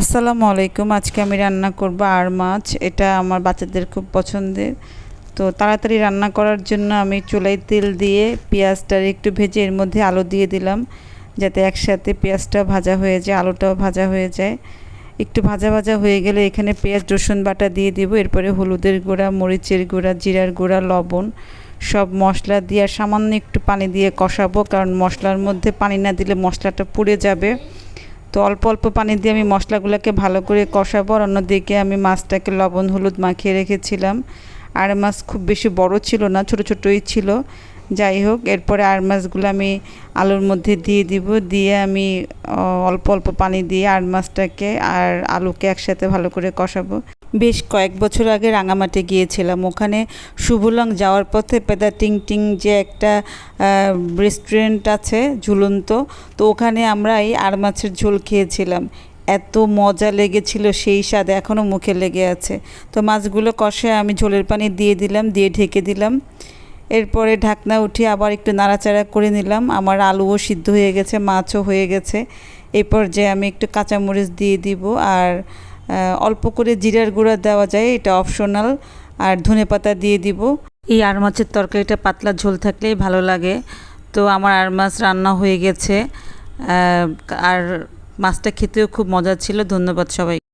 আসসালামু আলাইকুম। আজকে আমি রান্না করব আর মাছ। এটা আমার বাচ্চাদের খুব পছন্দের। তো তাড়াতাড়ি রান্না করার জন্য আমি চুলায় তেল দিয়ে পেঁয়াজটা একটু ভেজে এর মধ্যে আলু দিয়ে দিলাম, যাতে একসাথে পেঁয়াজটা ভাজা হয়ে যায়, আলুটাও ভাজা হয়ে যায়। একটু ভাজা ভাজা হয়ে গেলে এখানে পেঁয়াজ, রসুন বাটা দিয়ে দিব। এরপরে হলুদের গুঁড়া, মরিচের গুঁড়া, জিরার গুঁড়া, লবণ সব মশলা দিয়ে সামান্য একটু পানি দিয়ে কষাবো, কারণ মশলার মধ্যে পানি না দিলে মশলাটা পুড়ে যাবে। তো অল্প অল্প পানি দিয়ে আমি মশলাগুলোকে ভালো করে কষাবো আর অন্যদিকে আমি মাছটাকে লবণ, হলুদ মাখিয়ে রেখেছিলাম। আর মাছ খুব বেশি বড় ছিল না, ছোট ছোটোই ছিল। যাই হোক, এরপরে আর মাছগুলো আমি আলুর মধ্যে দিয়ে দিব। দিয়ে আমি অল্প অল্প পানি দিয়ে আর মাছটাকে আর আলুকে একসাথে ভালো করে কষাবো। বেশ কয়েক বছর আগে রাঙামাটি গিয়েছিলাম। ওখানে শুভলং যাওয়ার পথে পেদা টিং টিং যে একটা রেস্টুরেন্ট আছে ঝুলন্ত, তো ওখানে আমরা এই আর মাছের ঝোল খেয়েছিলাম। এত মজা লেগেছিল, সেই স্বাদ এখনও মুখে লেগে আছে। তো মাছগুলো কষে আমি ঝোলের পানি দিয়ে দিলাম, দিয়ে ঢেকে দিলাম। এরপরে ঢাকনা উঠিয়ে আবার একটু নাড়াচাড়া করে নিলাম। আমার আলুও সিদ্ধ হয়ে গেছে, মাছও হয়ে গেছে। এই পর্যায়ে আমি একটু কাঁচামরিচ দিয়ে দিব আর অল্প করে জিরার গুঁড়া দেওয়া যায়, এটা অপশনাল। আর ধনে পাতা দিয়ে দিব। এই আর মাছের তরকারিটা পাতলা ঝোল থাকলেই ভালো লাগে। তো আমার আর মাছ রান্না হয়ে গেছে। আর মাছটা খেতেও খুব মজা ছিল। ধন্যবাদ সবাই।